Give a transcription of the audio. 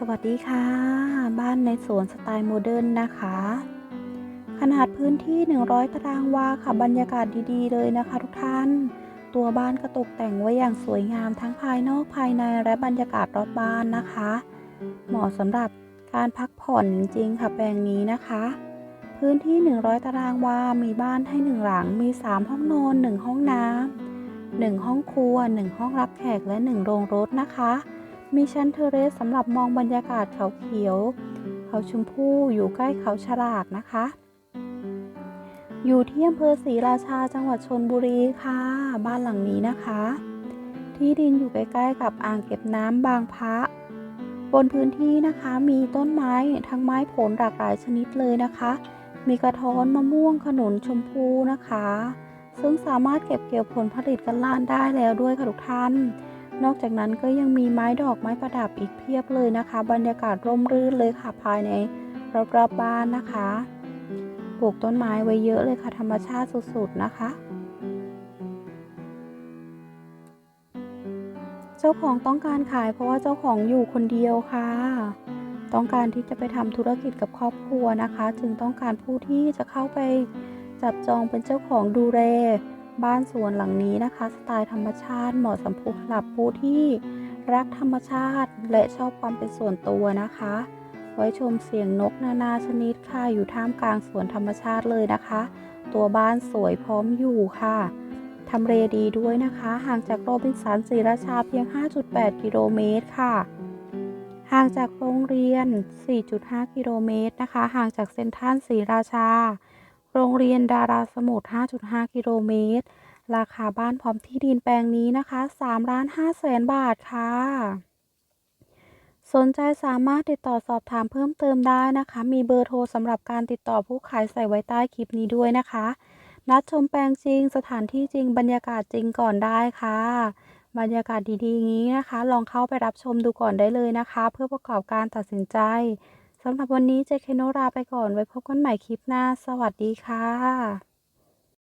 สวัสดีค่ะ บ้านในสวนสไตล์โมเดิร์นนะคะ ขนาดพื้นที่ 100 ตารางวาค่ะบรรยากาศดีๆ เลยนะคะ ทุกท่าน ตัวบ้านก็ตกแต่งไว้อย่างสวยงามทั้งภายนอกภายในและบรรยากาศรอบบ้านนะคะ เหมาะสำหรับการพักผ่อนจริงๆค่ะแปลงนี้นะคะ พื้นที่ 100 ตารางวา มีบ้านให้หนึ่งหลัง มี 3 ห้องนอน 1 ห้องน้ำหนึ่งห้องครัว 1 ห้องรับแขกและ 1 โรงรถนะคะ มีชั้นเทเรสสำหรับมองบรรยากาศเขาเขียว เขาชมพู่อยู่ใกล้เขาฉลากนะคะ อยู่ที่อำเภอศรีราชาจังหวัดชนบุรีค่ะ บ้านหลังนี้นะคะ ที่ดินอยู่ใกล้ๆกับอ่างเก็บน้ำบางพระบนพื้นที่นะคะมีต้นไม้ทั้งไม้ผลหลากหลายชนิดเลยนะคะ มีกระท้อนมะม่วงขนุนชมพูนะคะ ซึ่งสามารถเก็บเกี่ยวผลผลิตกันล้านได้แล้วด้วยค่ะทุกท่าน นอกจากนั้นก็ยังมีไม้ดอกไม้ประดับอีกเพียบเลยนะคะ บรรยากาศร่มรื่นเลยค่ะภายในรอบๆบบ้านนะคะ ปลูกต้นไม้ไว้เยอะเลยค่ะธรรมชาติสุดๆนะคะ เจ้าของต้องการขายเพราะว่าเจ้าของอยู่คนเดียวค่ะ ต้องการที่จะไปทำธุรกิจกับครอบครัวนะคะ จึงต้องการผู้ที่จะเข้าไปจับจองเป็นเจ้าของดูแล บ้านสวนหลังนี้นะคะ สไตล์ธรรมชาติเหมาะสำหรับผู้ที่รักธรรมชาติและชอบความเป็นส่วนตัวนะคะ ไว้ชมเสียงนกนานาชนิดค่ะอยู่ท่ามกลางสวนธรรมชาติเลยนะคะ ตัวบ้านสวยพร้อมอยู่ค่ะทำเลดีด้วยนะคะ ห่างจากโรบินสันศรีราชาเพียง 5.8 กิโลเมตรค่ะ ห่างจากโรงเรียน 4.5 กิโลเมตรนะคะ ห่างจากเซ็นทรัลศรีราชา โรงเรียนดาราสมุทร 5.5 กิโลเมตร ราคาบ้านพร้อมที่ดินแปลงนี้นะคะ3ล้าน5แสนบาทค่ะ สนใจสามารถติดต่อสอบถามเพิ่มเติมได้นะคะ มีเบอร์โทรสำหรับการติดต่อผู้ขายใส่ไว้ใต้คลิปนี้ด้วยนะคะ นัดชมแปลงจริง สถานที่จริง บรรยากาศจริงก่อนได้ค่ะบรรยากาศดีๆงนี้นะคะ ลองเข้าไปรับชมดูก่อนได้เลยนะคะ เพื่อประกอบการตัดสินใจ สำหรับวันนี้เจคเคโนราไปก่อน ไว้พบกันใหม่คลิปหน้า สวัสดีค่ะ